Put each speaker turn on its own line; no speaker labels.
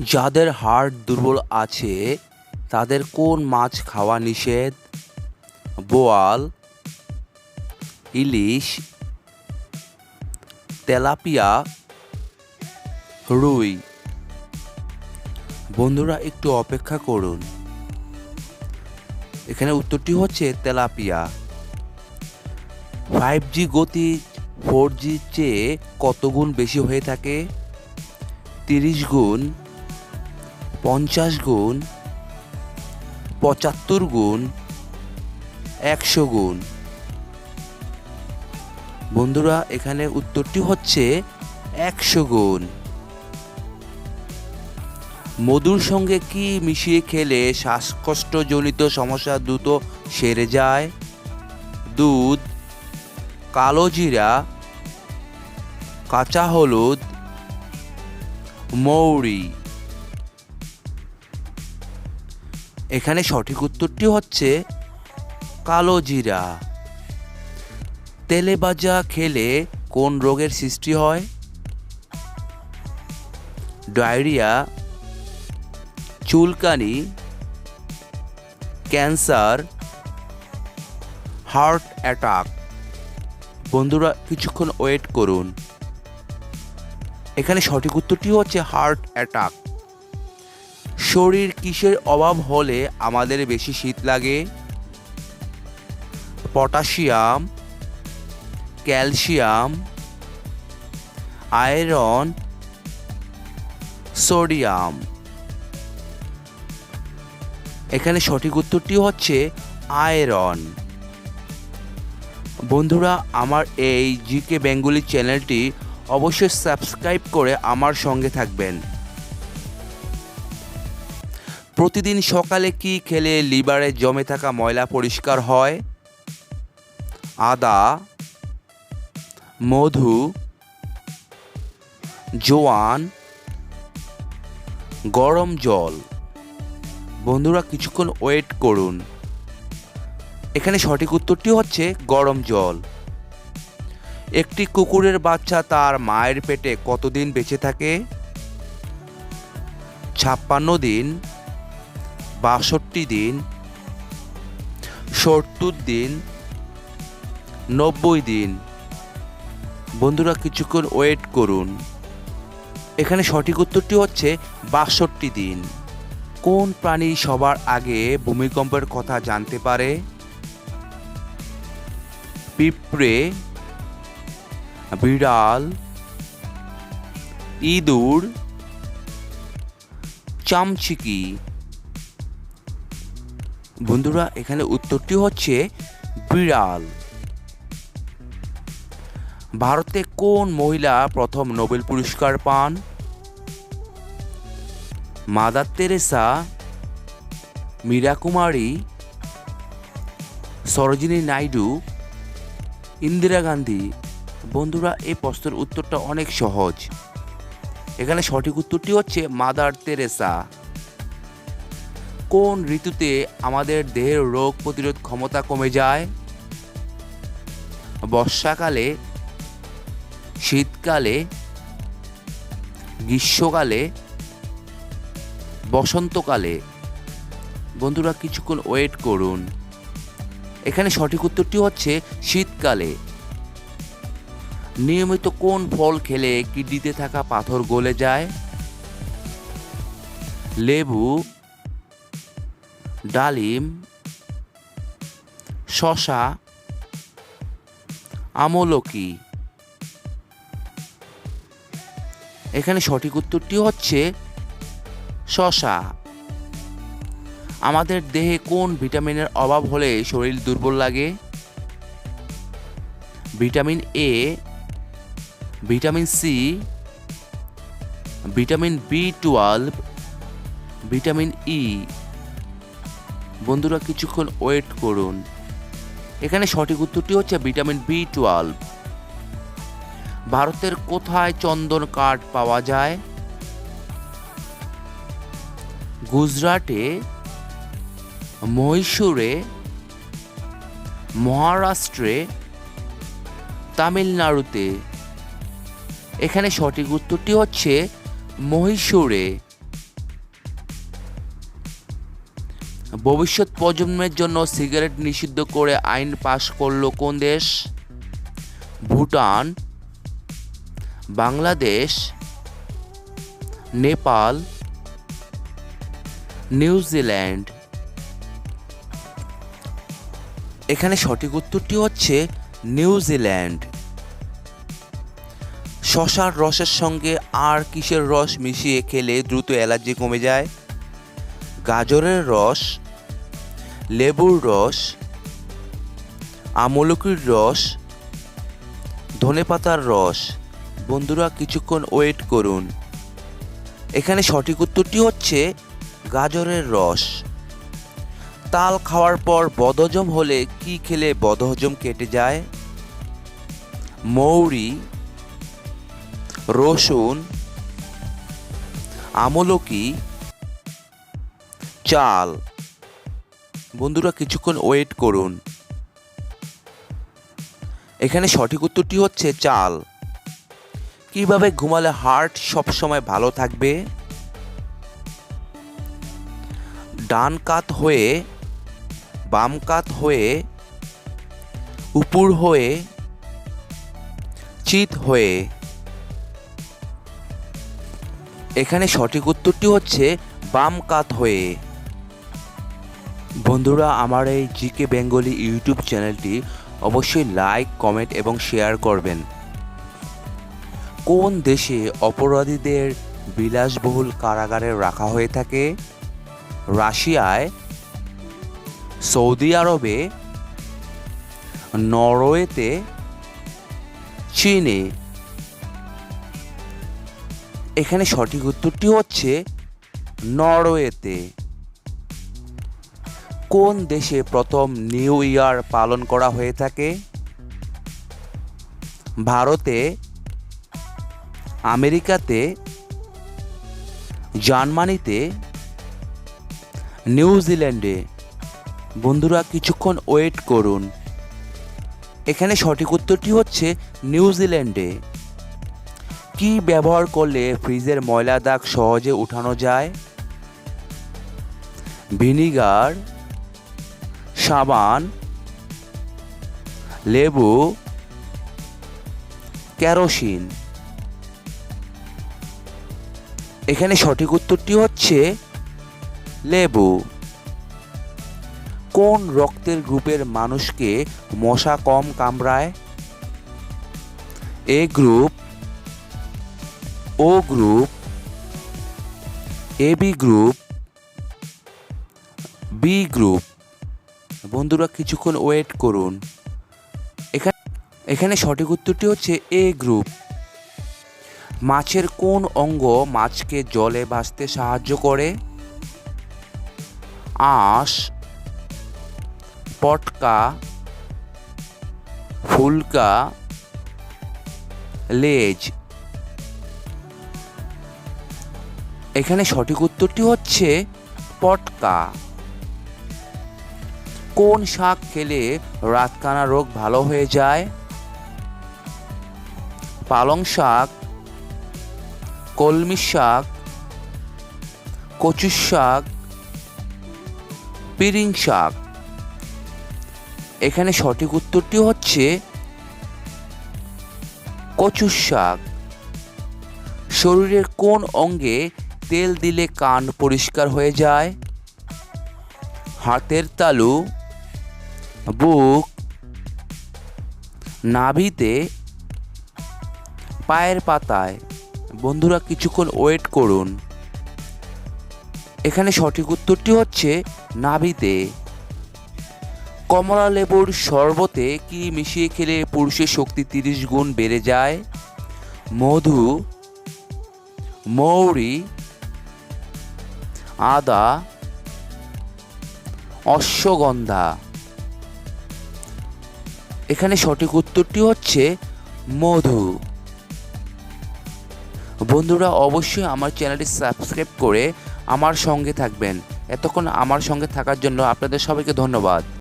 যাদের হার্ট দুর্বল আছে, তাদের কোন মাছ খাওয়া নিষেধ? বোয়াল, ইলিশ, তেলাপিয়া, রুই। বন্ধুরা, একটু অপেক্ষা করুন। এখানে উত্তরটি হচ্ছে তেলাপিয়া। ফাইভ জি গতি ফোর জির চেয়ে কত গুণ বেশি হয়ে থাকে? তিরিশ গুণ পঞ্চাশ গুণ, পঁচাত্তর গুণ, একশো গুণ। বন্ধুরা, এখানে উত্তরটি হচ্ছে একশো গুণ। মধুর সঙ্গে কি মিশিয়ে খেলে শ্বাসকষ্টজনিত সমস্যা দ্রুত সেরে যায়? দুধ, কালো জিরা, কাঁচা হলুদ, মৌরি। এখানে সঠিক উত্তরটি হচ্ছে কালো জিরা। তেলে ভাজা খেলে কোন রোগের সৃষ্টি হয়? ডায়রিয়া, চুলকানি, ক্যান্সার, হার্ট অ্যাটাক। বন্ধুরা, কিছুক্ষণ ওয়েট করুন। এখানে সঠিক উত্তরটি হচ্ছে হার্ট অ্যাটাক। শরীর কিসের অভাব হলে আমাদের বেশি শীত লাগে? Potassium, calcium, iron, sodium. এখানে সঠিক উত্তরটি হচ্ছে আয়রন। বন্ধুরা, আমার এই জিকে বেঙ্গলি চ্যানেলটি অবশ্যই সাবস্ক্রাইব করে আমার সঙ্গে থাকবেন। প্রতিদিন সকালে কি খেলে লিভারে জমে থাকা ময়লা পরিষ্কার হয়? আদা, মধু, জোয়ান, গরম জল। বন্ধুরা কিছুক্ষণ ওয়েট করুন। এখানে সঠিক উত্তরটি হচ্ছে গরম জল। একটি কুকুরের বাচ্চা তার মায়ের পেটে কতদিন বেঁচে থাকে? ছাপ্পান্ন দিন। বাষট্টি দিন, সত্তর দিন, নব্বই দিন। বন্ধুরা কিছুক্ষণ ওয়েট করুন। এখানে সঠিক উত্তরটি হচ্ছে বাষট্টি দিন। কোন প্রাণী সবার আগে ভূমিকম্পের কথা জানতে পারে? পিঁপড়ে, বিড়াল, ইঁদুর, চামচিকি। বন্ধুরা, এখানে উত্তরটি হচ্ছে বিড়াল। ভারতে কোন মহিলা প্রথম নোবেল পুরস্কার পান? Mother Teresa Meera Kumari, Sarojini Naidu, Indira Gandhi. বন্ধুরা, এই প্রশ্নের উত্তরটা অনেক সহজ। এখানে সঠিক উত্তরটি হচ্ছে মাদার তেরেসা কোন ঋতুতে আমাদের দেহের রোগ প্রতিরোধ ক্ষমতা কমে যায়? বর্ষাকালে, শীতকালে, গ্রীষ্মকালে, বসন্তকালে। বন্ধুরা, কিছুক্ষণ ওয়েট করুন। এখানে সঠিক উত্তরটি হচ্ছে শীতকালে। নিয়মিত কোন ফল খেলে কিডনিতে থাকা পাথর গলে যায়? লেবু ডালিম, শশা, আমলকি। এখানে সঠিক উত্তরটি হচ্ছে শশা। আমাদের দেহে কোন ভিটামিনের অভাব হলে শরীর দুর্বল লাগে? Vitamin A vitamin C vitamin B twelve vitamin E বন্ধুরা কিছুক্ষণ ওয়েট করুন। এখানে সঠিক উত্তরটি হচ্ছে ভিটামিন বি টুয়েলভ ভারতের কোথায় চন্দন কাঠ পাওয়া যায়? গুজরাটে, মহীশূরে, মহারাষ্ট্রে, তামিলনাড়ুতে। এখানে সঠিক উত্তরটি হচ্ছে মহীশূরে। ভবিষ্যৎ প্রজন্মের জন্য সিগারেট নিষিদ্ধ করে আইন পাশ করল কোন দেশ? ভুটান, বাংলাদেশ, নেপাল নিউজিল্যান্ড এখানে সঠিক উত্তরটি হচ্ছে নিউজিল্যান্ড শশার রসের সঙ্গে আর কিসের রস মিশিয়ে খেলে দ্রুত অ্যালার্জি কমে যায়? গাজরের রস লেবুর রস, আমলকির রস, ধনেপাতার রস। বন্ধুরা, কিছুক্ষণ ওয়েট করুন। এখানে সঠিক উত্তরটি হচ্ছে গাজরের রস। তাল খাওয়ার পর বদহজম হলে কি খেলে বদহজম কেটে যায়? মৌরি, রসুন, আমলকি, চাল। বন্ধুরা কিছুক্ষণ ওয়েট করুন। এখানে সঠিক উত্তরটি হচ্ছে চাল। কীভাবে ঘুমালে হার্ট সবসময় ভালো থাকবে? ডান কাত হয়ে, বাম কাত হয়ে, উপর হয়ে, চিত হয়ে। এখানে সঠিক উত্তরটি হচ্ছে বাম কাত হয়ে। বন্ধুরা, আমার এই জিকে বেঙ্গলি ইউটিউব চ্যানেলটি অবশ্যই লাইক কমেন্ট এবং শেয়ার করবেন। কোন দেশে অপরাধীদের বিলাসবহুল কারাগারে রাখা হয়ে থাকে? রাশিয়ায়, সৌদি আরবে, নরওয়েতে, চীনে। এখানে সঠিক উত্তরটি হচ্ছে নরওয়েতে। কোন দেশে প্রথম নিউ ইয়ার পালন করা হয়ে থাকে? ভারতে, আমেরিকাতে, জার্মানিতে নিউজিল্যান্ডে বন্ধুরা, কিছুক্ষণ ওয়েট করুন। এখানে সঠিক উত্তরটি হচ্ছে নিউজিল্যান্ডে কি ব্যবহার করলে ফ্রিজের ময়লা দাগ সহজে উঠানো যায়? ভিনিগার সাবান, লেবু, কেরোসিন। এখানে সঠিক উত্তরটি হচ্ছে লেবু। কোন রক্তের গ্রুপের মানুষকে মশা কম কামড়ায়? A group, O group, A B group B group. বন্ধুরা কিছুক্ষণ ওয়েট করুন। এখানে এখানে সঠিক উত্তরটি হচ্ছে এ গ্রুপ মাছের কোন অঙ্গ মাছকে জলে ভাসতে সাহায্য করে? আঁশ, পটকা, ফুলকা, লেজ। এখানে সঠিক উত্তরটি হচ্ছে পটকা। কোন শাক খেলে রাতকানা রোগ ভালো হয়ে যায়? পালং শাক, কলমি শাক কচু শাক, পিরিং শাক। এখানে সঠিক উত্তরটি হচ্ছে কচু শাক। শরীরের কোন অঙ্গে তেল দিলে কান পরিষ্কার হয়ে যায়? হাতের তালু বুক নাভিতে পায়ের পাতায়। বন্ধুরা কিছুক্ষণ ওয়েট করুন। এখানে সঠিক উত্তরটি হচ্ছে নাভিতে। কমলা লেবুর শরবতে কি মিশিয়ে খেলে পুরুষের শক্তি তিরিশ গুণ বেড়ে যায়। মধু, মৌরি, আদা, অশ্বগন্ধা। এখানে সঠিক উত্তরটি হচ্ছে মধু। বন্ধুরা, অবশ্যই আমার চ্যানেলটি সাবস্ক্রাইব করে আমার সঙ্গে থাকবেন। এতক্ষণ আমার সঙ্গে থাকার জন্য আপনাদের সবাইকে ধন্যবাদ।